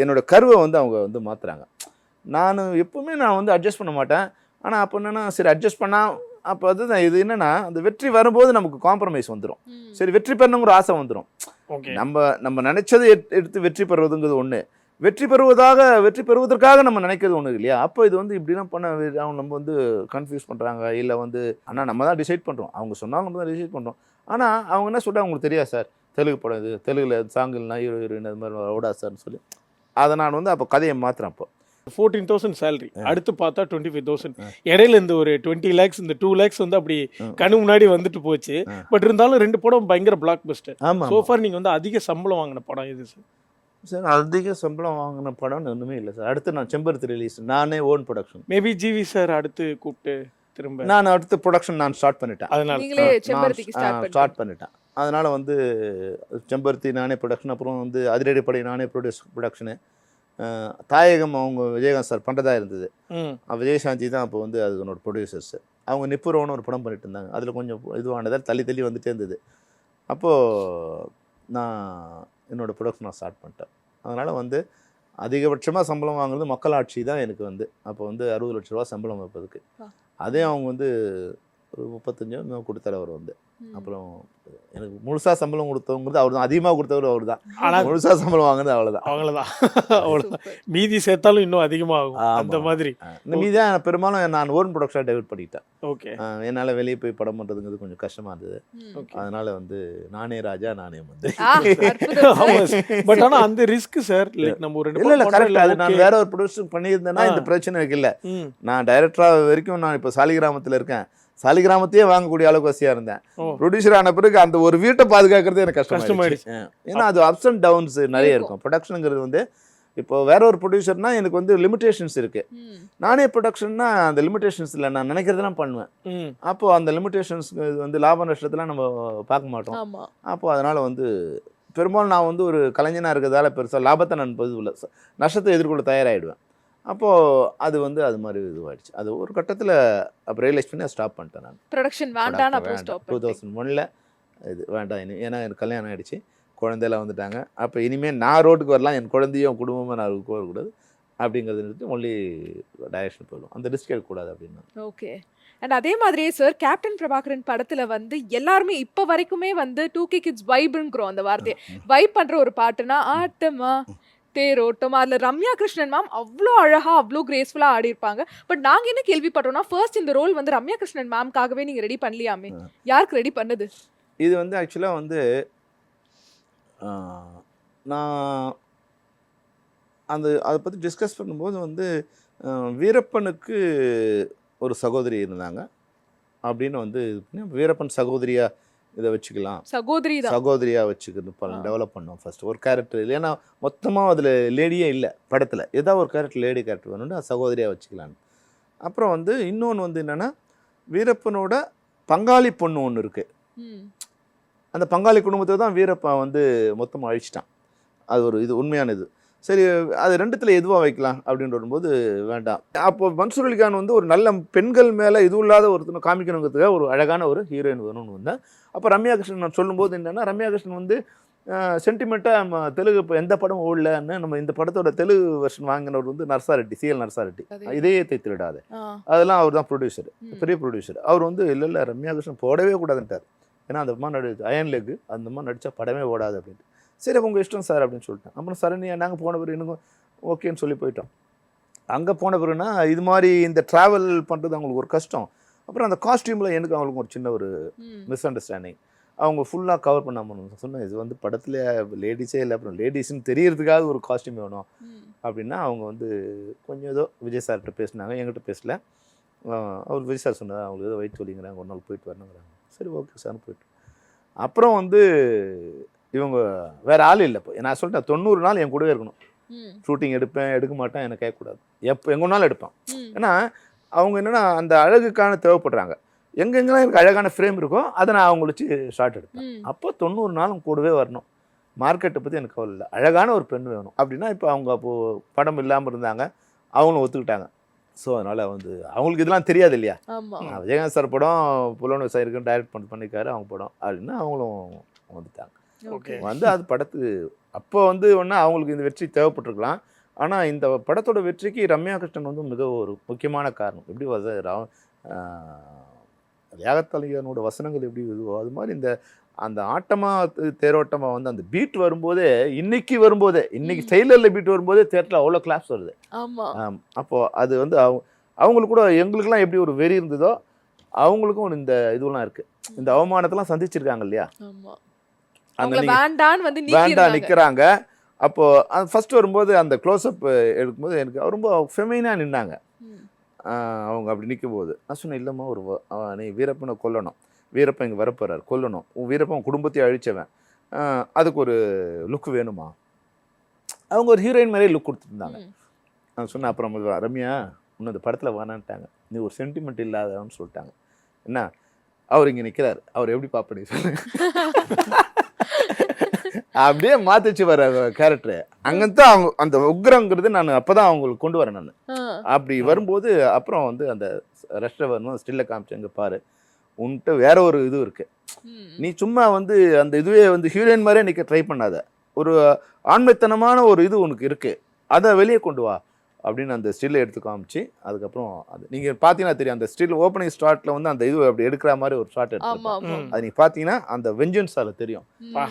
என்னோட கருவை வந்து அவங்க வந்து மாற்றுறாங்க நான் எப்பவுமே நான் வந்து அட்ஜஸ்ட் பண்ண மாட்டேன். ஆனால் அப்போ என்னென்னா சரி அட்ஜஸ்ட் பண்ணால் அப்போ அதுதான் இது என்னென்னா அந்த வெற்றி வரும்போது நமக்கு காம்ப்ரமைஸ் வந்துடும் சரி வெற்றி பெறணுங்கிற ஆசை வந்துடும் ஓகே. நம்ம நம்ம நினைச்சதை எட்- எடுத்து வெற்றி பெறுவதுங்கிறது ஒன்று வெற்றி பெறுவதாக வெற்றி பெறுவதற்காக நம்ம நினைக்கிறது ஒன்று இல்லையா? அப்போ இது வந்து இப்படிலாம் பண்ண அவங்க நம்ம வந்து கன்ஃபியூஸ் பண்ணுறாங்க இல்லை வந்து ஆனால் நம்ம தான் டிசைட் பண்ணுறோம் அவங்க சொன்னாங்க நம்ம தான் டிசைட் பண்ணுறோம் ஆனால் அவங்க என்ன சொல்கிறாங்க உங்களுக்கு தெரியாது சார். தெலுங்கு படம் இது தெலுங்குல சாங்கில்னா ஹீரோ ஹீரோயின் அது மாதிரி ஓடா சார்னு சொல்லி. அதை நான் வந்து அப்போ கதையை மாற்றுறேன் அப்போ. ஃபோர்டீன் தௌசண்ட் சேலரி அடுத்து பார்த்தா டுவெண்ட்டி ஃபைவ் தௌசண்ட் இடையில இந்த ஒரு டுவெண்ட்டி லேக்ஸ் இந்த டூ லேக்ஸ் வந்து அப்படி. கண்ணு முன்னாடி வந்துட்டு போச்சு. பட் இருந்தாலும் ரெண்டு படம் பயங்கர பிளாக் பஸ்டர் ஆமாம் சோஃபார் நீங்க வந்து அதிக சம்பளம் வாங்கின படம் இது சார் சார் அதிக சம்பளம் வாங்கின படம்னு ஒன்றுமே இல்லை சார். அடுத்து நான் செம்பருத்தி ரிலீஸ் நானே own production maybe GV sir அடுத்து கூப்பிட்டு திரும்ப. நான் அடுத்து ப்ரொடக்ஷன் நான் ஸ்டார்ட் பண்ணிட்டேன். அதனால. நீங்களே ஸ்டார்ட் பண்ணிட்டேன். அதனால் வந்து செம்பருத்தி நானே ப்ரொடக்ஷன் அப்புறம் வந்து அதிரடி படை நானே ப்ரொடியூஸ் ப்ரொடக்ஷனு தாயகம் அவங்க விஜயகாந்த் சார் பண்ணுறதா இருந்தது. விஜயசாந்தி தான் அப்போ வந்து அது என்னோட ப்ரொடியூசர்ஸ் அவங்க நிப்புரோன்னு ஒரு படம் பண்ணிட்டு இருந்தாங்க. அதில் கொஞ்சம் இதுவானதால் தள்ளி தள்ளி வந்துட்டே இருந்தது. அப்போது நான் என்னோட ப்ரொடக்ஷன் நான் ஸ்டார்ட் பண்ணிட்டேன். அதனால் வந்து அதிகபட்சமாக சம்பளம் வாங்குறது மக்களாட்சி தான் எனக்கு வந்து. அப்போ வந்து அறுபது லட்ச ரூபா சம்பளம் வைப்பதுக்கு. அதே அவங்க வந்து ஒரு முப்பத்தஞ்சோ இன்னும் கொடுத்தாரு அவர் வந்து. அப்புறம் எனக்கு முழுசா சம்பளம் கொடுத்தவங்கிறது அவர் தான். அதிகமாக கொடுத்தவர் அவர் தான் ஆனா முழுசா சம்பளம் வாங்குறது அவ்வளோதான் அவ்வளவுதான் அவ்வளவுதான் Super. மீதி சேர்த்தாலும் இன்னும் அதிகமாகும். அந்த மாதிரி. மீதி தான் பெரும்பாலும் நான் ஓன் ப்ரொடக்ஷனாக டெவலப் பண்ணிட்டேன் ஓகே. என்னால் வெளியே போய் படம் பண்ணுறதுங்கிறது கொஞ்சம் கஷ்டமாக இருந்தது. அதனால வந்து நானே ராஜா நானே sir. பட் ஆனா அந்த ரிஸ்க் சார் லைக் நம்ம ஒரு ரெண்டு இல்ல இல்ல கரெக்ட் அது நான். வேற ஒரு ப்ரொடியூசர் பண்ணியிருந்தேன்னா. இந்த பிரச்சனை எனக்கு இல்ல. ம், நான் டைரக்டரா வரைக்கும் நான் இப்போ சாலிகிராமத்தில் இருக்கேன். சாலிகிராமத்தையே வாங்கக்கூடிய அளவுக்கு வசதியாக இருந்தேன். ப்ரொடியூசர் ஆன பிறகு அந்த ஒரு வீட்டை பாதுகாக்கிறது எனக்கு கஷ்டமாயிடுச்சு. ஏன்னா அது அப்ஸ் அண்ட் டவுன்ஸ் நிறைய இருக்கும். ப்ரொடக்ஷனுங்கிறது வந்து இப்போ வேற ஒரு ப்ரொடியூசர்னா எனக்கு வந்து லிமிடேஷன்ஸ் இருக்கு. நானே ப்ரொடக்ஷன்னா அந்த லிமிடேஷன்ஸ் இல்லை. நான் நினைக்கிறதெல்லாம் பண்ணுவேன். அப்போ அந்த லிமிடேஷன்ஸ் வந்து லாப நஷ்டத்தெல்லாம் நம்ம பார்க்க மாட்டோம். அப்போ அதனால் வந்து பெரும்பாலும் நான் வந்து ஒரு கலைஞனாக இருக்கிறதால பெருசாக லாபத்தை நான் பதிவில் நஷ்டத்தை எதிர்கொள்ள தயாராகிடுவேன் அப்போது அது வந்து அது மாதிரி இதுவாகிடுச்சு அது ஒரு கட்டத்தில் அப்போ ரியலைஸ் பண்ணி ஸ்டாப் பண்ணிட்டேன் நான். ப்ரொடக்ஷன் வேண்டாம். அப்புறம் ஸ்டாப் டூ தௌசண்ட் ஒனில் இது வேண்டாம். இனி ஏன்னா எனக்கு கல்யாணம் ஆகிடுச்சு குழந்தையெல்லாம் வந்துட்டாங்க. அப்போ இனிமேல் நான் ரோட்டுக்கு வரலாம். என் குழந்தையும் குடும்பமும் நான் போகக்கூடாது. அப்படிங்கிறது நிறுத்தி ஒன்லி டைரக்ஷன் போயிடும். அந்த ரிஸ்க் எடுக்கக்கூடாது அப்படின்னு. ஓகே அண்ட் அதே மாதிரியே சார் கேப்டன் பிரபாகரன் படத்துல வந்து எல்லாருமே இப்ப வரைக்குமே வந்து டூ கே கிட்ஸ் வைப்ங்கிறோம் அந்த வார்த்தையை. வைப் பண்ற ஒரு பாட்டுனா ஆட்டமா தேரோட்டம் அதுல ரம்யா கிருஷ்ணன் மேம் அவ்வளோ அழகா அவ்வளோ கிரேஸ்ஃபுல்லா ஆடி இருப்பாங்க பட் நாங்க என்ன கேள்விப்பட்டோம்னா ஃபர்ஸ்ட் இந்த ரோல் வந்து ரம்யா கிருஷ்ணன் மேம்காகவே நீங்க ரெடி பண்ணலையாமே? யாருக்கு ரெடி பண்ணது? இது வந்து ஆக்சுவலாக வந்து நான் அந்த அதை பற்றி டிஸ்கஸ் பண்ணும்போது வந்து வீரப்பனுக்கு ஒரு சகோதரி இருந்தாங்க. அப்படின்னு வந்து வீரப்பன் சகோதரியா இதை வச்சுக்கலாம். சகோதரி தான். சகோதரியா வச்சுக்கிறது ஆ. டெவலப் பண்ணோம் ஃபர்ஸ்ட் ஒரு கேரக்டர் ஏன்னா மொத்தமாக அதில் லேடியே இல்லை படத்தில். ஏதாவது ஒரு கேரக்டர் லேடி கேரக்டர் வேணும்னு சகோதரியாக வச்சுக்கலான்னு. அப்புறம் வந்து இன்னொன்று வந்து என்னென்னா வீரப்பனோட பங்காளி பொண்ணு ஒன்று இருக்குது. அந்த பங்காளி குடும்பத்தை தான் வீரப்பன் வந்து மொத்தமாக அழிச்சிட்டான். அது ஒரு இது உண்மையான இது. சரி அது ரெண்டுத்தில் எதுவாக வைக்கலாம் அப்படின்னு வரும்போது வேண்டாம். அப்போ மன்சூர் அலிகான் வந்து ஒரு நல்ல பெண்கள் மேலே இது இல்லாத ஒருத்தனை காமிக்கணுங்கிறதுக்காக ஒரு அழகான ஒரு ஹீரோயின் வேணும்னு வந்தேன். அப்போ ரம்யா கிருஷ்ணன் நான் சொல்லும்போது என்னென்னா ரம்யா கிருஷ்ணன் வந்து சென்டிமெண்ட்டாக நம்ம தெலுங்கு இப்போ எந்த படம் ஓடலன்னு நம்ம இந்த படத்தோட தெலுங்கு வெர்ஷன் வாங்கினவர் வந்து நர்சாரெட்டி சிஎல் நர்சாரெட்டி. இதயத்தை திருடாத. அதெல்லாம் அவர் தான் ப்ரொடியூசர். பெரிய ப்ரொடியூசர் அவர் வந்து இல்லை இல்லை ரம்யா கிருஷ்ணன் போடவே கூடாதுன்ட்டார். ஏன்னா அந்த அம்மா நடி அயன் லெக் அந்த அம்மா நடித்தா படமே ஓடாது அப்படின்ட்டு. சரி உங்கள் இஷ்டம் சார் அப்படின்னு சொல்லிட்டேன். அப்புறம் சரண்யா நாங்கள் போன பிறகு எனக்கு ஓகேன்னு சொல்லி போயிட்டோம். அங்கே போன பிறகுனா இது மாதிரி இந்த ட்ராவல் பண்ணுறது அவங்களுக்கு ஒரு கஷ்டம். அப்புறம் அந்த காஸ்டியூமில் எனக்கு அவங்களுக்கு ஒரு சின்ன ஒரு. மிஸ் அண்டர்ஸ்டாண்டிங் அவங்க ஃபுல்லாக கவர் பண்ணாமல் சொன்னேன் இது வந்து படத்தில் லேடிஸே இல்லை அப்புறம் லேடிஸ்ன்னு தெரியறதுக்காக ஒரு காஸ்டியூம் வேணும். அப்படின்னா அவங்க வந்து கொஞ்சம் ஏதோ விஜய் சார்கிட்ட பேசினாங்க. என்கிட்ட பேசல. அவர் விஜய் சார் சொன்னார் அவங்களுக்கு ஏதோ வயிற்று வலிங்கிறாங்க ஒரு நாள் போயிட்டு வரணுங்கிறாங்க. சரி ஓகே சார் போயிட்டு அப்புறம் வந்து இவங்க வேற ஆள் இல்லை இப்போ. நான் சொல்லிட்டேன் தொண்ணூறு நாள் என் கூடவே இருக்கணும். ஷூட்டிங் எடுப்பேன் எடுக்க மாட்டேன் எனக்கு கேட்கக்கூடாது. எப்போ எங்கொன்னாலும் எடுப்பேன். ஏன்னா அவங்க என்னன்னா அந்த அழகுக்கான தேவைப்படுறாங்க. எங்கெங்கெல்லாம் எனக்கு அழகான ஃப்ரேம் இருக்கோ அதை நான் அவங்கள வச்சு ஷார்ட் எடுப்பேன். அப்போ தொண்ணூறு நாளும் கூடவே வரணும். மார்க்கெட்டை பற்றி எனக்கு கவலை இல்லை. அழகான ஒரு பெண் வேணும். அப்படின்னா இப்போ அவங்க அப்போது படம் இல்லாமல் இருந்தாங்க. அவங்களும் ஒத்துக்கிட்டாங்க. ஸோ அதனால் வந்து அவங்களுக்கு இதெல்லாம் தெரியாது இல்லையா? விஜயகாந்த் சார் படம் புலன் விவசாயிருக்கு டைரக்ட் பண்ணி பண்ணியிருக்காரு அவங்க படம். அப்படின்னா அவங்களும் வந்துட்டாங்க. வந்து அது படத்துக்கு அப்போ வந்து ஒன்றா அவங்களுக்கு இந்த வெற்றி தேவைப்பட்டிருக்கலாம். ஆனால் இந்த படத்தோட வெற்றிக்கு ரம்யா கிருஷ்ணன் வந்து மிக ஒரு முக்கியமான காரணம். எப்படி வச யாகத்தலையனோட வசனங்கள் எப்படி இதுவோ அது மாதிரி இந்த அந்த ஆட்டமா து- தேரோட்டமா வந்து அந்த பீட் வரும்போதே இன்னைக்கு வரும்போதே இன்னைக்கு ம். ஸ்டைலரில் பீட் வரும்போதே தேட்டரில் அவ்வளோ கிளாப்ஸ் வருது. ஆமா. ஆம். அப்போ அது வந்து அவங்க அவங்களுக்கு கூட எங்களுக்கெல்லாம் எப்படி ஒரு வெறி இருந்ததோ அவங்களுக்கும் இந்த இதுவெல்லாம் இருக்கு. இந்த அவமானத்தெல்லாம் சந்திச்சிருக்காங்க இல்லையா? ஆமா. அந்த வேண்டான்னு வந்து வேண்டாம் நிற்கிறாங்க அப்போ அது ஃபர்ஸ்ட் வரும்போது அந்த க்ளோஸ்அப் எடுக்கும்போது எனக்கு ரொம்ப ஃபெமைனாக நின்னாங்க. அவங்க அப்படி நிற்கும்போது நான் சொன்னேன் இல்லைம்மா ஒரு நீ வீரப்பனை கொல்லணும். வீரப்பன் இங்கே வரப்போறார் கொல்லணும். உன் வீரப்பன் குடும்பத்தையும் அழிச்சவன். அதுக்கு ஒரு லுக் வேணுமா? அவங்க ஒரு ஹீரோயின் மாதிரியே லுக் கொடுத்துருந்தாங்க. நான் சொன்னேன் அப்புறம் ரம்யா இன்னும் இந்த படத்தில் வேணான்ட்டாங்க. நீ ஒரு சென்டிமெண்ட் இல்லாதவன்னு சொல்லிட்டாங்க. என்ன? அவர் இங்கே நிற்கிறார் அவர் எப்படி பார்ப்பனி சொல்லு. அப்படியே மாத்திச்சு வர கேரக்டர் அங்கத்தான் அவங்க அந்த உக்ரங்கிறது நான் அப்பதான் அவங்களுக்கு கொண்டு வரேன் நான். அப்படி வரும்போது அப்புறம் வந்து அந்த ரெஸ்டாரண்ட் ஸ்டில்ல காமிச்சேங்க பாரு உன்கிட்ட வேற ஒரு இது இருக்கு. நீ சும்மா வந்து அந்த இதுவே வந்து ஹீரோயின் மாதிரியே நிற்க ட்ரை பண்ணாத. ஒரு ஆண்மைத்தனமான ஒரு இது உனக்கு இருக்கு. அதை வெளியே கொண்டு வா. அப்படின்னு அந்த ஸ்டில்லை எடுத்து காமிச்சு அதுக்கப்புறம் அது நீங்கள் பார்த்தீங்கன்னா தெரியும் அந்த ஸ்டில் ஓப்பனிங் ஸ்டார்ட்ல வந்து அந்த இது அப்படி எடுக்கிற மாதிரி ஒரு ஷார்ட் எடுத்து. அது நீ பார்த்தீங்கன்னா அந்த வெஞ்சன்ஸ் அதில் தெரியும்.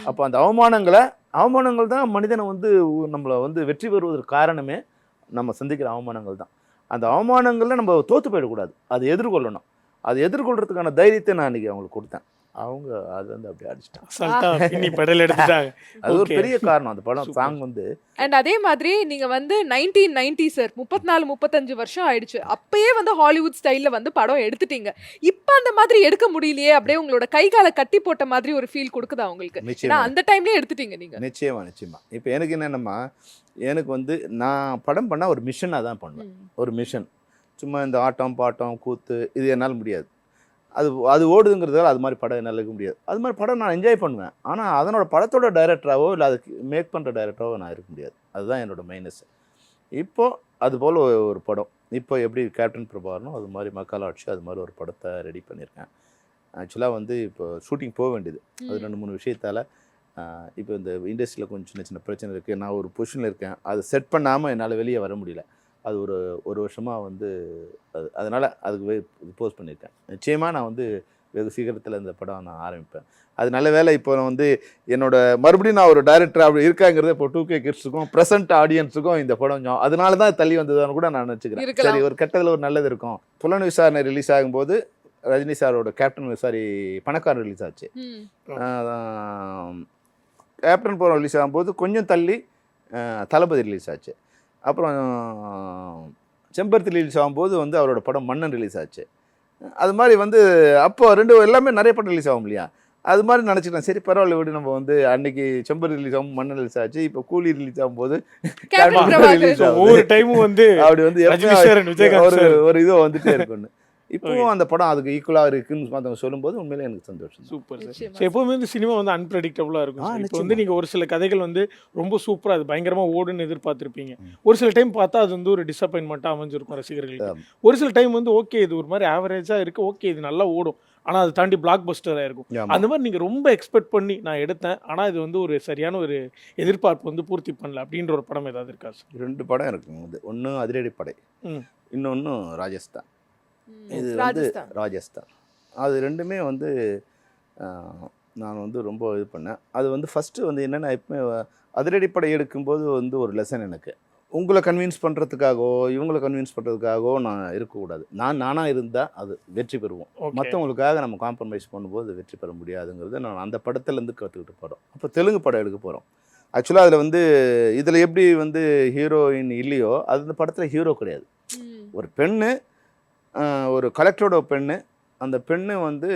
அப்போ அந்த அவமானங்களை அவமானங்கள் தான் மனிதனை வந்து நம்மளை வந்து வெற்றி பெறுவதற்கு காரணமே நம்ம சந்திக்கிற அவமானங்கள் தான். அந்த அவமானங்களில் நம்ம தோற்று போயிடக்கூடாது. அதை எதிர்கொள்ளணும். அதை எதிர்கொள்றதுக்கான தைரியத்தை நான் அன்றைக்கி அவங்களுக்கு கொடுத்தேன். அவங்க அது வந்து அப்படி அடிச்சிட்டாங்க. எடுத்துட்டாங்க. அது ஒரு. பெரிய காரணம். அந்த படம். சாங் வந்து அண்ட் அதே மாதிரி நீங்க வந்து நைன்டீன் நைன்டி சார் முப்பத்தி நாலு முப்பத்தஞ்சு வருஷம் ஆயிடுச்சு. அப்பயே வந்து ஹாலிவுட் ஸ்டைல்ல வந்து படம் எடுத்துட்டீங்க. இப்ப அந்த மாதிரி எடுக்க முடியலையே அப்படியே உங்களோட கை காலை கட்டி போட்ட மாதிரி ஒரு ஃபீல் கொடுக்குதா உங்களுக்கு? ஏன்னா அந்த டைம்லயே எடுத்துட்டீங்க நீங்க. நிச்சயமா நிச்சயமா. இப்போ எனக்கு என்னென்னமா எனக்கு வந்து நான் படம் பண்ணால் ஒரு மிஷனாக தான் பண்ணுவேன். ஒரு மிஷன் சும்மா இந்த ஆட்டம் பாட்டம் கூத்து இது என்னால் முடியாது. அது அது ஓடுதுங்கிறதால அது மாதிரி படம் என்னால் இருக்க முடியாது. அது மாதிரி படம் நான் என்ஜாய் பண்ணுவேன். ஆனால் அதனோட படத்தோட டைரக்டராவோ இல்லை அதுக்கு மேக் பண்ணுற டைரக்டராவோ நான் இருக்க முடியாது. அதுதான் என்னோட மைனஸ் இப்போ அது போல் ஒரு படம். இப்போ எப்படி கேப்டன் பிரபாகரனோ அது மாதிரி மக்களாட்சி அது மாதிரி ஒரு படத்தை ரெடி பண்ணியிருக்கேன். ஆக்சுவலாக வந்து இப்போ ஷூட்டிங் போக வேண்டியது. அது. ரெண்டு மூணு விஷயத்தால் இப்போ இந்த இண்டஸ்ட்ரியில் கொஞ்சம் சின்ன சின்ன பிரச்சனை இருக்குது நான் ஒரு பொசிஷனில் இருக்கேன். அதை செட் பண்ணாமல் என்னால் வெளியே வர முடியல. அது ஒரு ஒரு வருஷமாக வந்து அது அதனால் அதுக்கு போஸ்ட் பண்ணியிருக்கேன். நிச்சயமாக நான் வந்து வெகு சீக்கிரத்தில் இந்த படம் நான் ஆரம்பிப்பேன். அது நல்ல வேலை இப்போ நான் வந்து என்னோட மறுபடியும் நான் ஒரு டைரக்டர் அப்படி இருக்காங்கிறத இப்போ டூ கே கிட்ஸுக்கும் ப்ரெசென்ட் ஆடியன்ஸுக்கும் இந்த படம் அதனால தான் தள்ளி வந்ததுன்னு கூட நான் நினச்சிக்கிறேன். சரி ஒரு கட்டத்தில் ஒரு நல்லது இருக்கும். புலன் விசாரணை ரிலீஸ் ஆகும்போது ரஜினி சாரோட கேப்டன் சாரி பணக்காரன் ரிலீஸ் ஆச்சு. கேப்டன் படம் ரிலீஸ் ஆகும்போது கொஞ்சம் தள்ளி தளபதி ரிலீஸ் ஆச்சு. அப்புறம் செம்பருத்தி ரிலீஸ் ஆகும்போது வந்து அவரோட படம் மன்னன் ரிலீஸ் ஆச்சு. அது மாதிரி வந்து அப்போ ரெண்டு எல்லாமே நிறைய படம் ரிலீஸ் ஆகும் இல்லையா? அது மாதிரி நினச்சிட்டேன் சரி பரவாயில்ல விடு நம்ம வந்து அன்னைக்கு செம்பருத்தி ரிலீஸ் ஆகும் மன்னன் ரிலீஸ் ஆச்சு. இப்போ கூலி ரிலீஸ் release ஆகுது. ஒவ்வொரு டைமும் வந்து அப்படி வந்து ஒரு ஒரு இது வந்துட்டே இருக்குன்னு இப்போவும் அந்த படம் அதுக்கு ஈக்குவலாக இருக்குன்னு மற்றவங்க சொல்லும்போது உண்மையிலே எனக்கு சந்தோஷம். சூப்பர் சார் எப்பவுமே வந்து சினிமா வந்து அன்பிரடிக்டபுளாக இருக்கும். இப்போ. வந்து நீங்கள் ஒரு சில கதைகள் வந்து ரொம்ப சூப்பராக அது பயங்கரமாக ஓடுன்னு எதிர்பார்த்துருப்பீங்க. ஒரு சில டைம் பார்த்தா அது வந்து ஒரு டிசப்பாயின்மெண்ட்டாக அமைஞ்சிருக்கும் ரசிகர்களுக்கு. ஒரு சில டைம் வந்து ஓகே இது ஒரு மாதிரி ஆவரேஜாக இருக்குது ஓகே இது நல்லா ஓடும் ஆனால் அது தாண்டி பிளாக் பஸ்டராக இருக்கும். அந்த மாதிரி நீங்கள் ரொம்ப எக்ஸ்பெக்ட் பண்ணி நான் எடுத்தேன் ஆனால் இது வந்து ஒரு சரியான ஒரு எதிர்பார்ப்பு வந்து பூர்த்தி பண்ணல அப்படின்ற ஒரு படம் ஏதாவது இருக்கா சார் ரெண்டு படம் இருக்குங்க இது ஒன்று அதிரடி படை ம். இன்னொன்று ராஜஸ்தான். இது வந்து ராஜஸ்தான். அது ரெண்டுமே வந்து நான் வந்து ரொம்ப இது பண்ணேன். அது வந்து ஃபஸ்ட்டு வந்து என்னென்னா எப்பவுமே அதிரடி படை எடுக்கும்போது வந்து ஒரு லெசன் எனக்கு. உங்களை கன்வின்ஸ் பண்ணுறதுக்காகவோ இவங்களை கன்வின்ஸ் பண்ணுறதுக்காகவோ நான் இருக்கக்கூடாது. நான் நானாக இருந்தால் அது வெற்றி பெறுவோம். மற்றவங்களுக்காக நம்ம காம்ப்ரமைஸ் பண்ணும்போது வெற்றி பெற முடியாதுங்கிறது நான் அந்த படத்துலேருந்து கற்றுக்கிட்டு போகிறோம் அப்போ தெலுங்கு படம் எடுக்க போகிறோம் ஆக்சுவலாக அதில் வந்து இதில் எப்படி வந்து ஹீரோயின் இல்லையோ அது இந்த படத்தில் ஹீரோ கிடையாது. ஒரு பெண்ணு ஒரு கலெக்டரோட பெண்ணு. அந்த பெண்ணு வந்து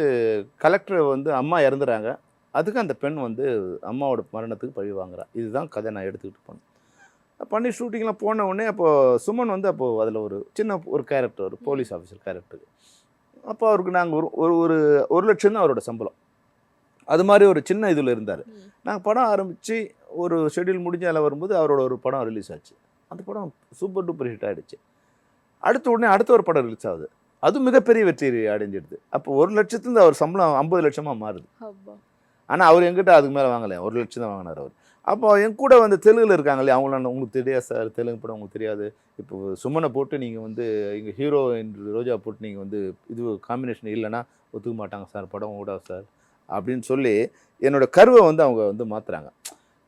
கலெக்டர் வந்து அம்மா இறந்துறாங்க. அதுக்கு அந்த பெண் வந்து அம்மாவோட மரணத்துக்கு பழி வாங்குறா. இதுதான் கதை நான் எடுத்துக்கிட்டு போனேன். பண்ணி ஷூட்டிங்லாம் போன உடனே அப்போது சுமன் வந்து அப்போது அதில் ஒரு சின்ன ஒரு கேரக்டர் ஒரு போலீஸ் ஆஃபீஸர் கேரக்டர் அப்போ அவருக்கு நாங்கள் ஒரு ஒரு ஒரு ஒரு லட்சம் தான் அவரோட சம்பளம். அது மாதிரி ஒரு சின்ன இதில் இருந்தார். நாங்கள் படம் ஆரம்பித்து ஒரு ஷெட்யூல் முடிஞ்ச அதில் வரும்போது அவரோட ஒரு படம் ரிலீஸ் ஆச்சு. அந்த படம் சூப்பர் டூப்பர் ஹிட் ஆகிடுச்சு அடுத்த உடனே அடுத்த ஒரு படம் ரிலீஸ் ஆகுது. அது மிகப்பெரிய வெற்றி அடைஞ்சிடுது. அப்போ ஒரு லட்சத்துலேருந்து அவர் சம்பளம் ஐம்பது லட்சமாக மாறுது. ஆனால் அவர் எங்கிட்ட அதுக்கு மேலே வாங்கலை. ஒரு லட்சம் தான் வாங்கினார் அவர். அப்போ என் கூட வந்து தெலுங்குல இருக்காங்க இல்லையா அவங்கள நான் உங்களுக்கு தெரியாது சார். தெலுங்கு படம் உங்களுக்கு தெரியாது. இப்போ சுமனை போட்டு நீங்கள் வந்து இங்கே ஹீரோ என்று ரோஜா போட்டு நீங்கள் வந்து இது காம்பினேஷன் இல்லைன்னா ஒத்துக்க மாட்டாங்க சார். படம் ஓடாது சார். அப்படின்னு சொல்லி என்னோட கருவை வந்து அவங்க வந்து மாற்றுறாங்க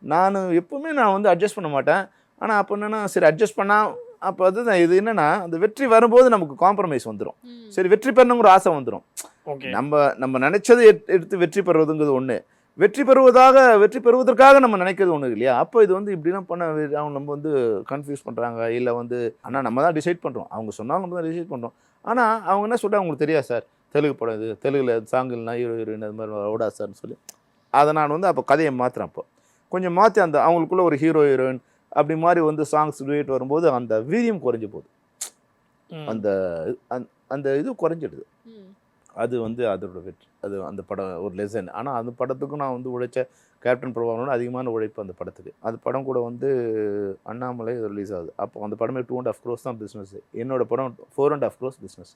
நான் எப்பவுமே நான் வந்து அட்ஜஸ்ட் பண்ண மாட்டேன். ஆனால் அப்போ என்னென்னா சரி அட்ஜஸ்ட் பண்ணால் அப்போ அதுதான் இது என்னென்னா அந்த வெற்றி வரும்போது நமக்கு காம்ப்ரமைஸ் வந்துடும். சரி வெற்றி பெறணுங்கிற ஆசை வந்துடும் ஓகே. நம்ம நம்ம நினைச்சதை எட்- எடுத்து வெற்றி பெறுவதுங்கிறது ஒன்று வெற்றி பெறுவதாக வெற்றி பெறுவதற்காக நம்ம நினைக்கிறது ஒன்று இல்லையா? அப்போ இது வந்து இப்படிலாம் பண்ண அவங்க நம்ம வந்து கன்ஃபியூஸ் பண்ணுறாங்க இல்லை வந்து ஆனால் நம்ம தான் டிசைட் பண்ணுறோம் அவங்க சொன்னாலும் நம்ம தான் டிசைட் பண்ணுறோம் ஆனால் அவங்க என்ன சொல்கிறாங்க உங்களுக்கு தெரியாது சார். தெலுங்கு படம் இது தெலுங்குல சாங் இல்லைனா ஹீரோ ஹீரோயின் அது மாதிரி ஓடா சார்னு சொல்லி. அதை நான் வந்து அப்போ கதையை மாற்றுறேன் அப்போ. கொஞ்சம் மாற்றி அந்த அவங்களுக்குள்ள ஒரு ஹீரோ ஹீரோயின் அப்படி மாதிரி வந்து சாங்ஸ் டூயட் வரும்போது அந்த வீரியம் குறைஞ்சு போகுது. அந்த அந்த- அந்த இது குறைஞ்சிடுது. அது வந்து அதோட வெற்றி அது அந்த படம் ஒரு லெசன் ஆனால் அந்த படத்துக்கும் நான் வந்து உழைச்ச கேப்டன் பிரபாகரனோட அதிகமான உழைப்பு அந்த படத்துக்கு. அந்த படம் கூட வந்து அண்ணாமலை ரிலீஸ் ஆகுது. அப்போ அந்த படமே டூ அண்ட் ஆஃப் க்ரோஸ் தான் பிஸ்னஸ் என்னோட படம் four and half gross business.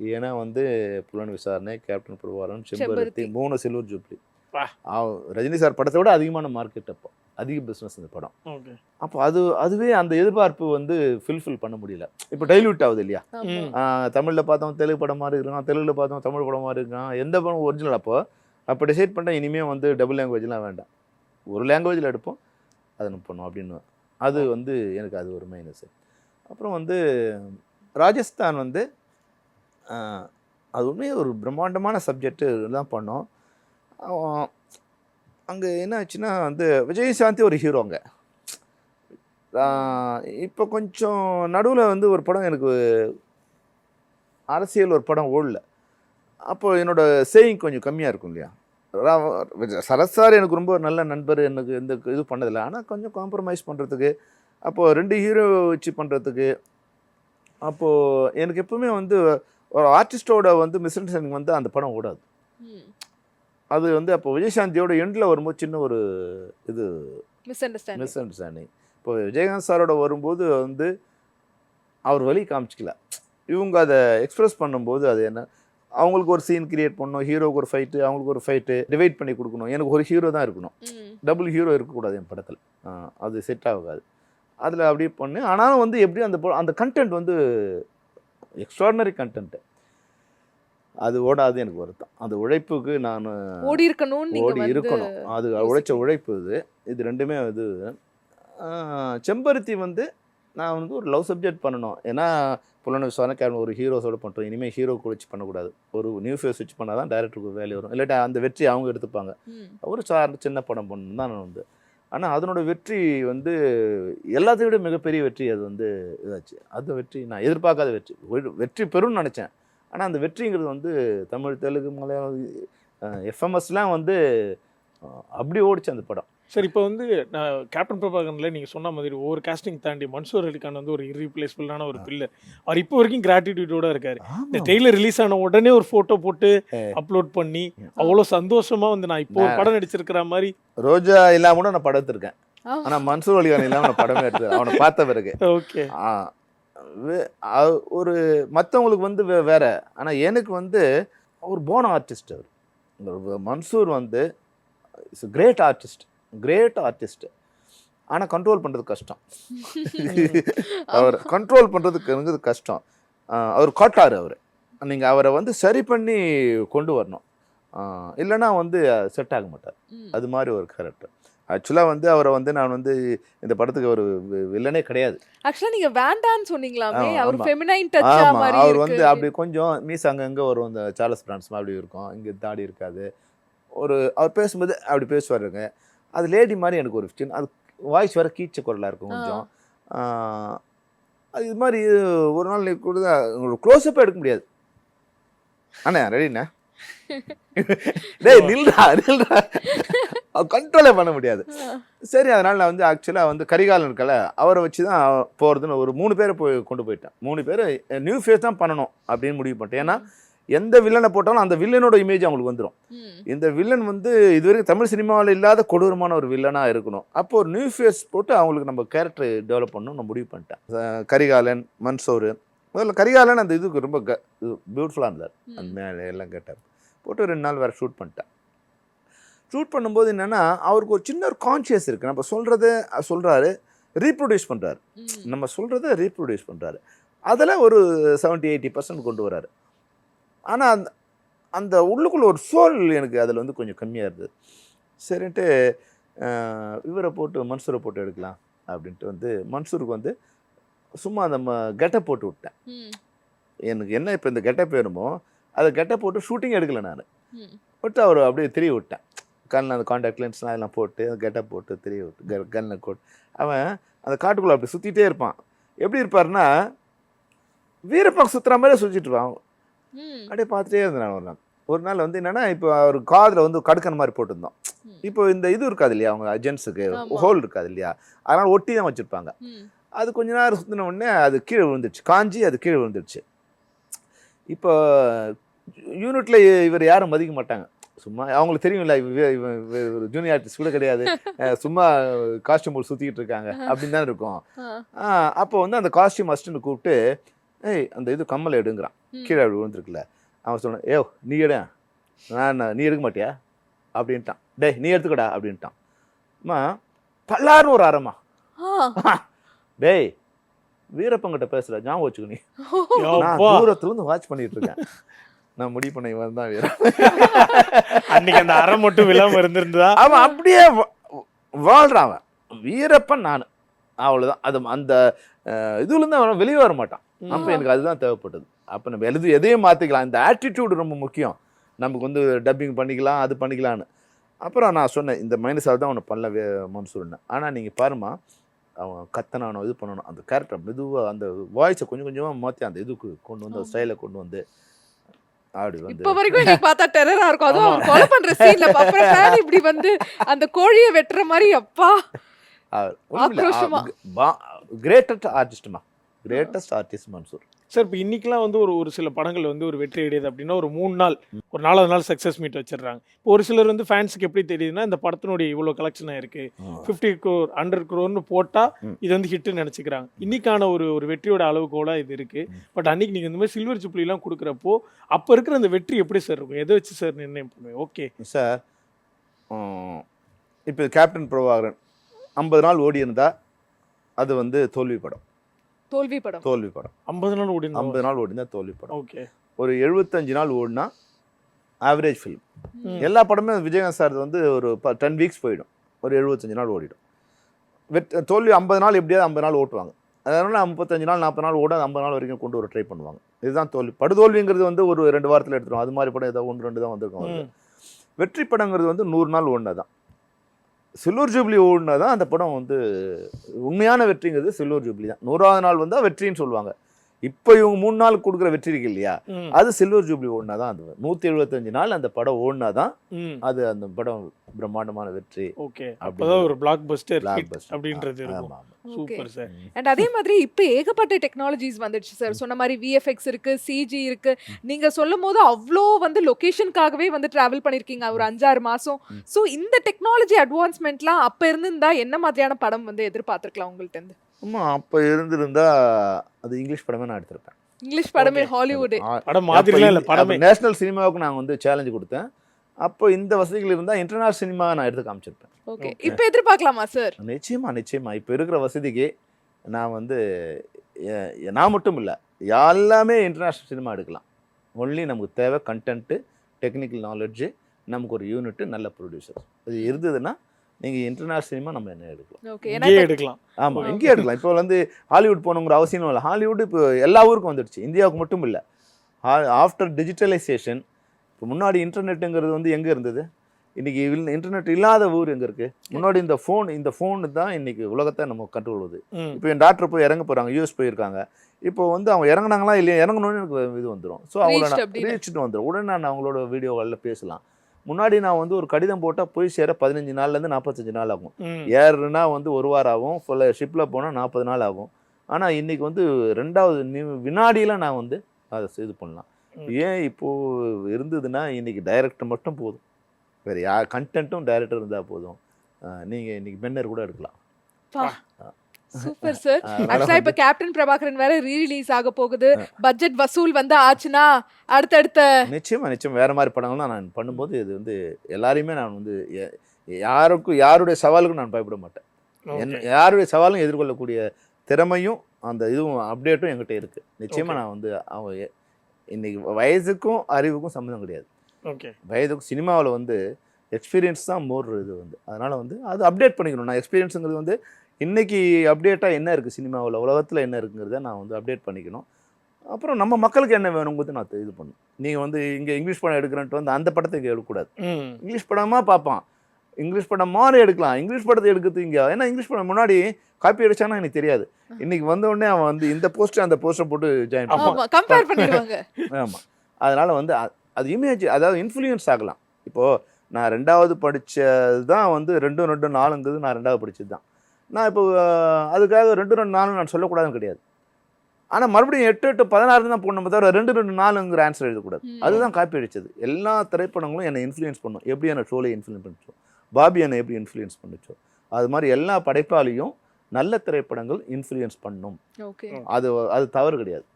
ஏன்னா வந்து புலன் விசாரணை கேப்டன் பிரபாகரன் செம்பருத்தி. மூணு சில்வர் ஜூப்ளி. ரஜினி சார் படத்தை விட அதிகமான மார்க்கெட் அப்போ. அதிக பிஸ்னஸ் இந்த படம். ஓகே. அப்போ அது அதுவே அந்த எதிர்பார்ப்பு வந்து ஃபில்ஃபில் பண்ண முடியல. இப்போ டைல்யூட் ஆகுது இல்லையா. தமிழில் பார்த்தோம் தெலுங்கு படம் மாதிரி இருக்கான் தெலுங்குல பார்த்தோம் தமிழ் படம் மாதிரி இருக்கான். எந்த படம் ஒரிஜினல் அப்போ அப்போ டிசைட் பண்ணிட்டேன் இனிமேல் வந்து டபுள் லாங்குவேஜ்லாம் வேண்டாம். ஒரு லாங்குவேஜில் எடுப்போம் அதை நம்ம பண்ணுவோம் அப்படின்னு. அது வந்து எனக்கு அது ஒரு மைனஸ் அப்புறம் வந்து ராஜஸ்தான் வந்து அது உண்மையே ஒரு பிரம்மாண்டமான சப்ஜெக்ட்டு தான் பண்ணோம். அங்கே என்ன ஆச்சுன்னா வந்து விஜயசாந்தி ஒரு ஹீரோ அங்கே. இப்போ கொஞ்சம் நடுவில் வந்து ஒரு படம் எனக்கு அரசியல் ஒரு படம் ஓடல. அப்போ என்னோட சேயிங் கொஞ்சம் கம்மியாக இருக்கும் இல்லையா? ரா- எனக்கு ரொம்ப நல்ல நண்பர் எனக்கு எந்த இது பண்ணதில்லை. ஆனால் கொஞ்சம் காம்ப்ரமைஸ் பண்ணுறதுக்கு அப்போது ரெண்டு ஹீரோ வச்சு பண்ணுறதுக்கு அப்போது எனக்கு எப்பவுமே வந்து ஒரு ஆர்டிஸ்டோட வந்து மிஸ் அண்டர்ஸ்டாண்டிங் வந்து அந்த படம் ஓடாது. அது வந்து அப்போ விஜயசாந்தியோட எண்டில் வரும்போது சின்ன ஒரு இது மிஸ் அண்டர்ஸ்டாண்டிங் மிஸ் அண்டர்ஸ்டாண்டிங் இப்போ விஜயகாந்த் சாரோட வரும்போது வந்து அவர் வழி காமிச்சிக்கல. இவங்க அதை எக்ஸ்பிரஸ் பண்ணும்போது அது என்ன? அவங்களுக்கு ஒரு சீன் கிரியேட் பண்ணணும் ஹீரோக்கு ஒரு ஃபைட்டு அவங்களுக்கு ஒரு ஃபைட்டு டிவைட் பண்ணி கொடுக்கணும். எனக்கு ஒரு ஹீரோ தான் இருக்கணும். டபுள் ஹீரோ இருக்கக்கூடாது என் படத்தில். அது செட் ஆகாது. அதில் அப்படியே பண்ணு. ஆனாலும் வந்து எப்படி அந்த அந்த கண்டென்ட் வந்து எக்ஸ்ட்ராடினரி கண்டென்ட்டு அது ஓடாது எனக்கு வருத்தம். அந்த உழைப்புக்கு நான் ஓடி இருக்கணும்னு ஓடி இருக்கணும். அது உழைச்ச உழைப்பு இது. இது ரெண்டுமே இது. செம்பருத்தி வந்து நான் வந்து ஒரு லவ் சப்ஜெக்ட் பண்ணணும். ஏன்னா புலன விசாரணை ஒரு ஹீரோஸோட பண்ணுறோம் இனிமேல் ஹீரோ வச்சு பண்ணக்கூடாது. ஒரு நியூ ஃபேஸ் வச்சு பண்ணால் தான் டேரக்டருக்கு வேலை வரும். இல்லாட்டா அந்த வெற்றி அவங்க எடுத்துப்பாங்க. ஒரு சார் சின்ன படம் பண்ணணும் தான் நான் வந்து. ஆனால் அதனோட வெற்றி வந்து எல்லாத்தையும் விட மிகப்பெரிய வெற்றி அது வந்து இதாச்சு. அது வெற்றி நான் எதிர்பார்க்காத வெற்றி. வெற்றி பெறும்னு நினச்சேன். ஆனால் அந்த வெற்றிங்கிறது வந்து தமிழ் தெலுங்கு மலையாளம் எஃப்எம்எஸ்லாம் வந்து அப்படி ஓடிச்சு அந்த படம். சரி இப்போ வந்து நான் கேப்டன் பிரபாகரனில் நீங்கள் சொன்ன மாதிரி ஒவ்வொரு காஸ்டிங் தாண்டி மன்சூர் அலிகான் வந்து ஒரு irreplaceable-ஆன ஒரு பில்லர் அவர் இப்போ வரைக்கும் கிராட்டிடியூடோட இருக்காரு. இந்த ட்ரெய்லர் ரிலீஸ் ஆன உடனே ஒரு ஃபோட்டோ போட்டு அப்லோட் பண்ணி அவ்வளோ சந்தோஷமா வந்து நான் இப்போ ஒரு படம் நடிச்சிருக்கிற மாதிரி. ரோஜா இல்லாம கூட நான் படம் எடுத்திருக்கேன். ஆனால் மன்சூர் அலிகான் இல்லாமல் நான் படமே எடுத்து அவனை பார்த்த பிறகு. ஓகே. ஒரு மற்றவங்களுக்கு வந்து வே- வேற. ஆனால் எனக்கு வந்து ஒரு போன ஆர்டிஸ்ட் அவர். மன்சூர் வந்து is great artist great artist ஆனால் கண்ட்ரோல் பண்ணுறது கஷ்டம். அவர் கண்ட்ரோல் பண்ணுறதுக்கு கஷ்டம். அவர் காட்டார் அவர். நீங்கள் அவரை வந்து சரி பண்ணி கொண்டு வரணும். இல்லைன்னா வந்து செட் ஆக மாட்டார். அது மாதிரி ஒரு கேரக்டர் ஆக்சுவலாக வந்து அவரை வந்து நான் வந்து இந்த படத்துக்கு ஒரு வில்லனே கிடையாது. ஆக்சுவலா நீங்க வேண்டான்னு சொன்னீங்களாமே? அவர். ஃபெமினைன் மாதிரி அவர் வந்து அப்படி கொஞ்சம் மீஸ் அங்கங்க வரும் இந்த சார்லஸ் பிரான்ஸ் அப்படி இருக்கும். இங்கே தாடி இருக்காது. ஒரு அவர் பேசும்போது அப்படி பேசுவாருங்க. அது லேடி மாதிரி எனக்கு ஒரு சின்ன அது வாய்ஸ் வேற கீச்ச குரலாக இருக்கும் கொஞ்சம். அது இது மாதிரி ஒரு நாள் கூட ஒரு க்ளோஸ்அப்பாக எடுக்க முடியாது. அண்ணா ரெடிண்ணா டேய் நில்றா நில்றா. கண்ட்ரோலே பண்ண முடியாது. சரி அதனால் நான் வந்து ஆக்சுவலாக வந்து கரிகாலன் இருக்கல அவரை வச்சு தான் போகிறதுன்னு ஒரு மூணு பேரை போய் கொண்டு போயிட்டேன். மூணு பேர் நியூ ஃபேஸ் தான் பண்ணணும் அப்படின்னு முடிவு பண்ணிட்டேன். ஏன்னா எந்த வில்லனை போட்டாலும் அந்த வில்லனோட இமேஜ் அவங்களுக்கு வந்துடும். இந்த வில்லன் வந்து இதுவரைக்கும் தமிழ் சினிமாவில் இல்லாத கொடூரமான ஒரு வில்லனாக இருக்கணும். அப்போ ஒரு நியூ ஃபேஸ் போட்டு அவங்களுக்கு நம்ம கேரக்டர் டெவலப் பண்ணணும் நான் முடிவு பண்ணிட்டேன். கரிகாலன் மன்சோர் முதல்ல கரிகாலன் அந்த இதுக்கு ரொம்ப க பியூட்டிஃபுல்லாக இருந்தார். அந்த. மேலே எல்லாம் கேட்டார். போட்டு ரெண்டு நாள் வேறு ஷூட் பண்ணிட்டேன். ஷூட் பண்ணும்போது என்னென்னா அவருக்கு ஒரு சின்ன ஒரு கான்ஷியஸ் இருக்குது நம்ம சொல்கிறத சொல்கிறாரு ரீப்ரொடியூஸ் பண்ணுறாரு. நம்ம சொல்கிறத ரீப்ரொடியூஸ் பண்ணுறாரு அதில் ஒரு செவன்ட்டி எயிட்டி பர்சன்ட் கொண்டு வராரு. ஆனால் அந்த அந்த உள்ளுக்குள்ள ஒரு சோல் எனக்கு அதில் வந்து கொஞ்சம் கம்மியாக இருந்தது. சரின்ட்டு இவரை போட்டு மன்சூரை போட்டு எடுக்கலாம் அப்படின்ட்டு வந்து மன்சூருக்கு வந்து சும்மா நம்ம கெட்டப் போட்டு விட்டேன். எனக்கு என்ன இப்போ இந்த கெட்டப் வேணுமோ அதை கெட்டப் போட்டு ஷூட்டிங் எடுக்கல நான். விட்டு அவர் அப்படியே திரிய விட்டேன். கண்ணில் அந்த காண்டாக்ட் லென்ஸ்லாம் எல்லாம் போட்டு கெட்டப் போட்டு திரிய விட்டு கண்ணில் கோட் அவன் அந்த காட்டுக்குள்ளே அப்படி சுற்றிட்டே இருப்பான். எப்படி இருப்பாருன்னா வீரப்பாக்கு சுற்றுற மாதிரியே சுற்றிட்டு இருப்பான். அப்படியே பார்த்துட்டே இருந்தேன் ஒரு நாள். ஒரு நாள் வந்து என்னன்னா இப்போ அவர் காதில் வந்து கடுக்கன் மாதிரி போட்டிருந்தோம். இப்போ இந்த இது இருக்காது இல்லையா அவங்க ஜென்ஸுக்கு. ஹோல் இருக்காது இல்லையா? அதனால் ஒட்டி தான் வச்சுருப்பாங்க. அது கொஞ்ச நேரம் சுற்றின உடனே அது கீழே விழுந்துருச்சு. காஞ்சி அது கீழே விழுந்துருச்சு. இப்போ யூனிட்டில் இவர் யாரும் மதிக்க மாட்டாங்க. சும்மா அவங்களுக்கு தெரியும்ல இவன் ஜூனியர் ஆர்டிஸ்ட் கூட கிடையாது. சும்மா காஸ்டியூம் போட்டு சுற்றிக்கிட்டு இருக்காங்க. அப்படின்னு தான் இருக்கும். அப்போ வந்து அந்த காஸ்டியூம் அசிஸ்டன்ட் கூப்பிட்டு ஏய் அந்த இது கம்மல் எடுங்கிறான். கீழே அப்படி விழுந்துருக்குல்ல. அவன் சொன்னான் ஏய் நீ எடு. நான் நீ எடுக்க மாட்டியா? அப்படின்ட்டான். டேய் நீ எடுத்துக்கடா. அப்படின்ட்டான். அம்மா பல்லாருன்னு ஒரு அறமா. டேய் வீரப்பங்கிட்ட பேசுற ஞாபகம் வச்சுக்க நீ. நான் யப்பா. தூரத்துல இருந்து வாட்ச் பண்ணிட்டு இருக்கேன். நான் முடிவு பண்ண இவன் தான் வீரன். அன்னைக்கு அந்த அரை மட்டும் விழாம இருந்திருந்தா அவன் அப்படியே வாழ்றான் வீரப்பன் நான். அவ்வளவுதான். அது அந்த அஹ், இதுல இருந்து அவன் வெளியே வர மாட்டான். அப்ப எனக்கு அதுதான் தேவைப்பட்டது. அப்ப நம்ம எழுது எதையும் மாத்திக்கலாம். இந்த ஆட்டிடியூடு ரொம்ப முக்கியம். நமக்கு வந்து டப்பிங் பண்ணிக்கலாம் அது பண்ணிக்கலாம்னு. அப்புறம் நான் சொன்னேன் இந்த மைனஸால் தான் அவனை பண்ணல வே மன்சூர்னு ஆனால் நீங்கள் பாருமா அவன் கத்தனானோ இது பண்ணணும் அந்த கேரக்டர் மெதுவாக அந்த வாய்ஸை கொஞ்சம் கொஞ்சமாக மாற்றி அந்த இதுக்கு கொண்டு வந்து. ஸ்டைலை கொண்டு வந்து அப்படி வந்து இப்ப வரைக்கும் எனக்கு பார்த்தா டெரரா இருக்கும். அதுவும். அவர் கொலை பண்ற சீன்ல பாப்பா. இப்படி வந்து அந்த கோழியை வெட்டுற மாதிரி அப்பா. ஆக்ரோஷமா. கிரேட்டஸ்ட் ஆர்டிஸ்ட்மா கிரேட்டஸ்ட் ஆர்டிஸ்ட் மன்சூர். சார் இப்போ இன்னைக்கெல்லாம் வந்து ஒரு ஒரு சில படங்கள் வந்து ஒரு வெற்றி அடையுது அப்படின்னா ஒரு மூணு நாள் ஒரு நாலாவது நாள் சக்ஸஸ் மீட் வச்சிடுறாங்க. இப்போ ஒரு சிலர் வந்து ஃபேன்ஸுக்கு எப்படி தெரியுதுன்னா இந்த படத்தினுடைய இவ்வளோ கலெக்ஷன் ஆயிருக்கு ஃபிஃப்டி க்ரோர் ஹண்ட்ரட் க்ரோர்னு போட்டால். இது வந்து ஹிட்னு நினச்சிக்கிறாங்க. இன்னைக்கான ஒரு ஒரு வெற்றியோட அளவுகோலா இது இருக்கு. பட் அன்னைக்கு நீங்கள் இந்த மாதிரி சில்வர் ஜூப்ளிலாம் கொடுக்குறப்போ அப்போ இருக்கிற அந்த வெற்றி எப்படி சார் இருக்கும்? எதை வச்சு சார் நிர்ணயம் பண்ணுவேன் ஓகே சார் இப்போ கேப்டன் பிரபாகரன் ஐம்பது நாள் ஓடி இருந்தா அது வந்து தோல்வி படம். தோல்வி படம் தோல்வி படம் ஐம்பது நாள் ஓடி ஐம்பது நாள் ஓடினா தோல்வி படம் ஓகே. ஒரு எழுபத்தஞ்சு நாள் ஓடினா ஆவரேஜ் ஃபிலிம். எல்லா படமே விஜயகாந்த் சார் வந்து ஒரு டென் வீக்ஸ் போயிடும். ஒரு எழுபத்தஞ்சு நாள் ஓடிடும். வெட் தோல்வி ஐம்பது நாள் எப்படியாவது ஐம்பது நாள் ஓட்டுவாங்க. அதனால முப்பத்தஞ்சு நாள் நாற்பது நாள் ஓட ஐம்பது நாள் வரைக்கும் கொண்டு வர ட்ரை பண்ணுவாங்க. இதுதான் தோல்வி. படுதோல்விங்கிறது வந்து ஒரு ரெண்டு வாரத்தில் எடுத்துரும் அது மாதிரி படம் ஏதோ ஒன்று ரெண்டு தான் வந்திருக்கும். வெற்றி படங்கிறது வந்து நூறு நாள் ஓடினா தான் சில்வர் ஜூப்ளி ஓடினா தான் அந்த படம் வந்து உண்மையான வெற்றிங்கிறது சில்வர் ஜூப்ளி தான். நூறாவது நாள் வந்தால் வெற்றின்னு சொல்லுவாங்க. இப்போ இவங்க மூணு நாள் கொடுக்குற வெற்றி இருக்கு இல்லையா. அது சில்வர் ஜூப்ளி ஓடினா தான் அது நூற்றி எழுபத்தஞ்சு நாள் அந்த படம் ஓடினா தான். அது அந்த படம் பிரம்மாண்டமான வெற்றி ஓகே. அப்போதான் ஒரு பிளாக் பஸ்டர். அப்படின்றது. Super sir. அண்ட் அதே மாதிரி இப்ப ஏகப்பட்ட டெக்னாலஜிஸ் வந்துடுச்சு சார். சொன்ன மாதிரி விஎஃப்எக்ஸ் இருக்கு சிஜி இருக்கு. நீங்க சொல்லும் போது அவ்வளோ வந்து லொகேஷனுக்காகவே வந்து டிராவல் பண்ணிருக்கீங்க. ஒரு அஞ்சாறு மாசம். சோ இந்த டெக்னாலஜி அட்வான்ஸ்மெண்ட்லாம் அப்ப இருந்திருந்தா என்ன மாதிரியான படம் வந்து எதிர்பார்த்திருக்கலாம் உங்கள்ட்ட இருந்து? ஆமா அப்போ இருந்திருந்தா அது இங்கிலீஷ் படமே நான் எடுத்திருப்பேன். இங்கிலீஷ் படமே. ஹாலிவுட். படம் மாதிரிலாம் இல்லை படமே. நேஷனல் சினிமாவுக்கு நான் வந்து சேலஞ்சு கொடுத்தேன். அப்போ இந்த வசதிகள் இருந்தால் இன்டர்நேஷனல் சினிமா நான் எடுத்து காமிச்சிருப்பேன். ஓகே. Okay. இப்ப எதிர்பார்க்கலாமா சார் நிச்சயமா நிச்சயமா. இப்போ இருக்கிற வசதிக்கு நான் வந்து நான் மட்டும் இல்லை எல்லாமே இன்டர்நேஷ்னல் சினிமா எடுக்கலாம். ஒன்லி நமக்கு தேவை கண்டென்ட்டு டெக்னிக்கல் நாலேஜு நமக்கு ஒரு யூனிட்டு நல்ல ப்ரொடியூசர் இது இருந்ததுன்னா நீங்கள் இன்டர்நேஷ்னல் சினிமா நம்ம என்ன எடுக்கலாம்? இங்கேயே எடுக்கலாம். ஆமாம். எங்கேயும் எடுக்கலாம். இப்போ வந்து ஹாலிவுட் போகணுங்கிற அவசியம் இல்லை. ஹாலிவுட் இப்போ எல்லா ஊருக்கும் வந்துடுச்சு. இந்தியாவுக்கு மட்டும் இல்லை. ஆஃப்டர் டிஜிட்டலைசேஷன் இப்போ முன்னாடி இன்டர்நெட்டுங்கிறது வந்து எங்கே இருந்தது? இன்னைக்கு இன்டர்நெட் இல்லாத ஊர் எங்கே இருக்குது முன்னாடி இந்த ஃபோன் இந்த ஃபோன் தான் இன்னைக்கு உலகத்தை நம்ம கற்றுக்கொள்வது. இப்போ என் டாக்டர் போய் இறங்க போகிறாங்க யூஎஸ் போயிருக்காங்க. இப்போ வந்து அவங்க இறங்குனாங்களா இல்லையா? இறங்கணும்னு எனக்கு இது வந்துடும் ஸோ அவங்கள Reached நான் அப்படின்னு. ரீச்சிட்டு வந்துடும் உடனே நான் அவங்களோட வீடியோவில் பேசலாம். முன்னாடி நான் வந்து ஒரு கடிதம் போட்டால் போய் சேர பதினஞ்சு நாள்லேருந்து நாற்பத்தஞ்சு நாள் ஆகும். ஏறுனா வந்து ஒரு வாரம் ஆகும். ஃபுல்லாக ஷிப்பில் போனால் நாற்பது நாள் ஆகும். ஆனால் இன்னைக்கு வந்து ரெண்டாவது வினாடியில் நான் வந்து அதை இது பண்ணலாம். ஏன் இப்போது இருந்ததுன்னா இன்னைக்கு டைரக்டர் மட்டும் போதும். வேறு யார் கண்டென்ட்டும் டைரக்டர் இருந்தால் போதும். நீங்கள் இன்னைக்கு பென்னர் கூட எடுக்கலாம். சூப்பர் சார் ஆக்சுவலா இப்ப கேப்டன் பிரபாகரன் வேற ரீ ரிலீஸ் ஆக போகுது பட்ஜெட் வசூல் வந்து ஆச்சுன்னா அடுத்தடுத்த நிச்சயமா நிச்சயம். வேற மாதிரி படங்கள் தான் நான் பண்ணும்போது இது வந்து எல்லாரையுமே நான் வந்து யாருக்கும் யாருடைய சவாலுக்கும் நான் பயப்பட மாட்டேன். என்ன யாருடைய சவாலும் எதிர்கொள்ளக்கூடிய திறமையும் அந்த இதுவும் அப்டேட்டும் என்கிட்ட இருக்கு. நிச்சயமா. நான் வந்து அவங்க இன்னைக்கு வயசுக்கும் அறிவுக்கும் சம்மந்தம் கிடையாது. ஓகே வயதுக்கும் சினிமாவில் வந்து எக்ஸ்பீரியன்ஸ் தான் மோர் இது வந்து. அதனால வந்து அது அப்டேட் பண்ணிக்கணும். நான் எக்ஸ்பீரியன்ஸுங்கிறது வந்து இன்னைக்கு அப்டேட்டாக என்ன இருக்குது சினிமாவில்? உலகத்தில் என்ன இருக்குங்கிறத நான் வந்து அப்டேட் பண்ணிக்கணும். அப்புறம் நம்ம மக்களுக்கு என்ன வேணுங்கிறது நான் இது பண்ணணும். நீங்கள் வந்து இங்கே இங்கிலீஷ் படம் எடுக்கிறேன்ட்டு வந்து அந்த படத்தை இங்கே எடுக்கக்கூடாது. இங்கிலீஷ் படமாக பார்ப்பான். இங்கிலீஷ் படம் மாதிரி எடுக்கலாம். இங்கிலீஷ் படத்தை எடுக்கிறது இங்கே ஏன்னா இங்கிலீஷ் படம் முன்னாடி காப்பி அடிச்சானா எனக்கு தெரியாது. இன்னைக்கு வந்த உடனே அவன் வந்து இந்த போஸ்டர் அந்த போஸ்டர் போட்டு ஜாயின் பண்ணுவான். ஆமாம் அதனால் வந்து அது இமேஜ் அதாவது இன்ஃப்ளூயன்ஸ் ஆகலாம். இப்போது நான் ரெண்டாவது படித்தது தான் வந்து ரெண்டும் ரெண்டு நாலுங்கிறது நான் ரெண்டாவது படித்தது தான் நான் இப்போ அதுக்காக ரெண்டு ரெண்டு நாலு நான் சொல்லக்கூடாதுன்னு கிடையாது. ஆனால் மறுபடியும் எட்டு எட்டு பதினாறு தான் போடணும் தவிர ரெண்டு ரெண்டு நாலுங்கிற ஆன்சர் எழுதக்கூடாது. அதுதான் காப்பி அடிச்சது எல்லா திரைப்படங்களும் என்னை இன்ஃப்ளூயன்ஸ் பண்ணும். எப்படி என்னை ஷோலை இன்ஃப்ளூயன்ஸ் பண்ணிச்சோ? பாபி என்னை எப்படி இன்ஃப்ளூயன்ஸ் பண்ணுச்சோ? அது மாதிரி எல்லா படைப்பாளியும் நல்ல திரைப்படங்கள் இன்ஃப்ளூயன்ஸ் பண்ணும். ஓகே. அது அது தவறு கிடையாது.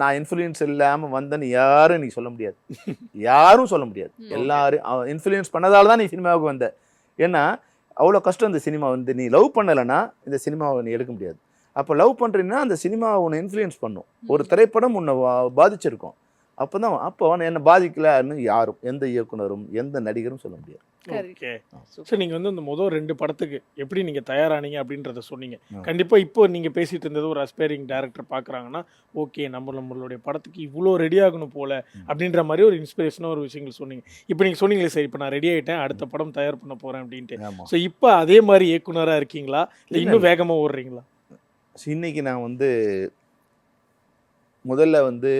நான் இன்ஃப்ளூயன்ஸ் இல்லாமல் வந்தேன்னு யாரும் நீ சொல்ல முடியாது. யாரும் சொல்ல முடியாது. எல்லாரும் இன்ஃப்ளூயன்ஸ் பண்ணதால தான் நீ சினிமாவுக்கு வந்த. ஏன்னா அவ்வளோ கஷ்டம் இந்த சினிமா வந்து. நீ லவ் பண்ணலைன்னா இந்த சினிமாவை நீ எடுக்க முடியாது. அப்போ லவ் பண்ணுறீங்கன்னா அந்த சினிமா உன்னை இன்ஃப்ளூயன்ஸ் பண்ணும். ஒரு திரைப்படம் உன்னை பாதிச்சிருக்கும். அப்போ தான் அப்போ என்னை பாதிக்கலன்னு யாரும் எந்த இயக்குனரும் எந்த நடிகரும் சொல்ல முடியாது. ஓகே. சார் நீங்க வந்து இந்த முதல் ரெண்டு படத்துக்கு எப்படி நீங்க தயாரானீங்க அப்படின்றத சொன்னீங்க. ஆ. கண்டிப்பா இப்போ நீங்க பேசிட்டு இருந்தது ஒரு அஸ்பைரிங் டேரக்டர் பாக்குறாங்கன்னா ஓகே நம்ம நம்மளுடைய படத்துக்கு இவ்வளோ ரெடி ஆகணும் போல அப்படின்ற மாதிரி ஒரு இன்ஸ்பிரேஷனாக ஒரு விஷயங்கள் சொன்னீங்க. இப்போ நீங்க சொன்னீங்களே சார் இப்போ நான் ரெடி ஆயிட்டேன் அடுத்த படம் தயார் பண்ண போறேன் அப்படின்ட்டு. ஸோ இப்போ அதே மாதிரி இயக்குனரா இருக்கீங்களா? இல்லை இன்னும் வேகமா ஓடுறீங்களா? இன்னைக்கு நான் வந்து முதல்ல வந்து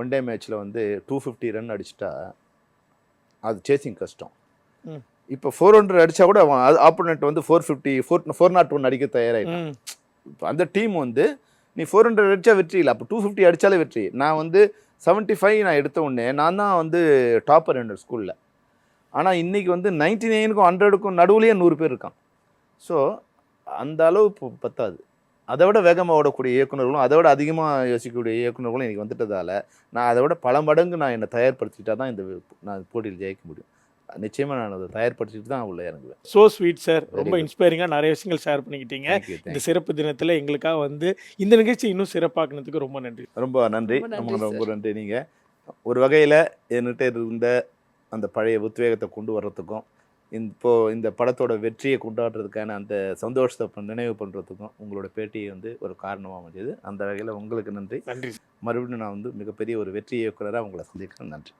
ஒன் டே மேட்ச்சில் வந்து டூ ஃபிஃப்டி ரன் அடிச்சிட்டா அது சேசிங் கஷ்டம். இப்போ ஃபோர் ஹண்ட்ரட் அடித்தா கூட அவன் ஆப்போனண்ட் வந்து four fifty four four not one அடிக்க தயாராகிட்டான் இப்போ அந்த டீம் வந்து நீ ஃபோர் ஹண்ட்ரட் அடித்தா வெற்றி இல்லை அப்போ டூ ஃபிஃப்டி அடித்தாலே வெற்றி. நான் வந்து செவன்ட்டி ஃபைவ் நான் எடுத்த உடனே நான் தான் வந்து டாப்பர் என்னோட ஸ்கூலில் ஆனால் இன்றைக்கி வந்து நைன்டி நைனுக்கும் ஹண்ட்ரடுக்கும் நடுவுலேயே நூறு பேர் இருக்கான். ஸோ அந்த அளவு இப்போ பத்தாது. அதை விட வேகமாக ஓடக்கூடிய இயக்குனர்களும் அதை விட அதிகமாக யோசிக்கக்கூடிய இயக்குனர்களும் எனக்கு வந்துட்டதால நான் அதை விட பல மடங்கு நான் என்னை தயார்படுத்திட்டா தான் இந்த நான் போட்டியில் ஜெயிக்க முடியும். நிச்சயமாக நான் அதை தயார்படுத்திட்டு தான் உள்ளே இறங்குவேன். ஸோ ஸ்வீட் சார் ரொம்ப. இன்ஸ்பைரிங்காக நிறைய விஷயங்கள் ஷேர் பண்ணிக்கிட்டீங்க. இந்த. சிறப்பு தினத்தில் எங்களுக்காக வந்து இந்த நிகழ்ச்சி இன்னும் சிறப்பாக்குனதுக்கு ரொம்ப நன்றி. ரொம்ப நன்றி. ரொம்ப நன்றி, ரொம்ப ரொம்ப நன்றி நீங்கள் ஒரு வகையில் என்கிட்ட இருந்த அந்த பழைய உத்வேகத்தை கொண்டு வர்றதுக்கும் இந்த இப்போ இந்த படத்தோட வெற்றியை கொண்டாடுறதுக்கான அந்த சந்தோஷத்தை நினைவு பண்ணுறதுக்கும் உங்களோட பேட்டியை வந்து ஒரு காரணமாக அமைஞ்சது. அந்த வகையில் உங்களுக்கு நன்றி. நன்றி. மறுபடியும் நான் வந்து மிகப்பெரிய ஒரு வெற்றி இயக்குனராக உங்களை சந்திக்கிறேன். நன்றி.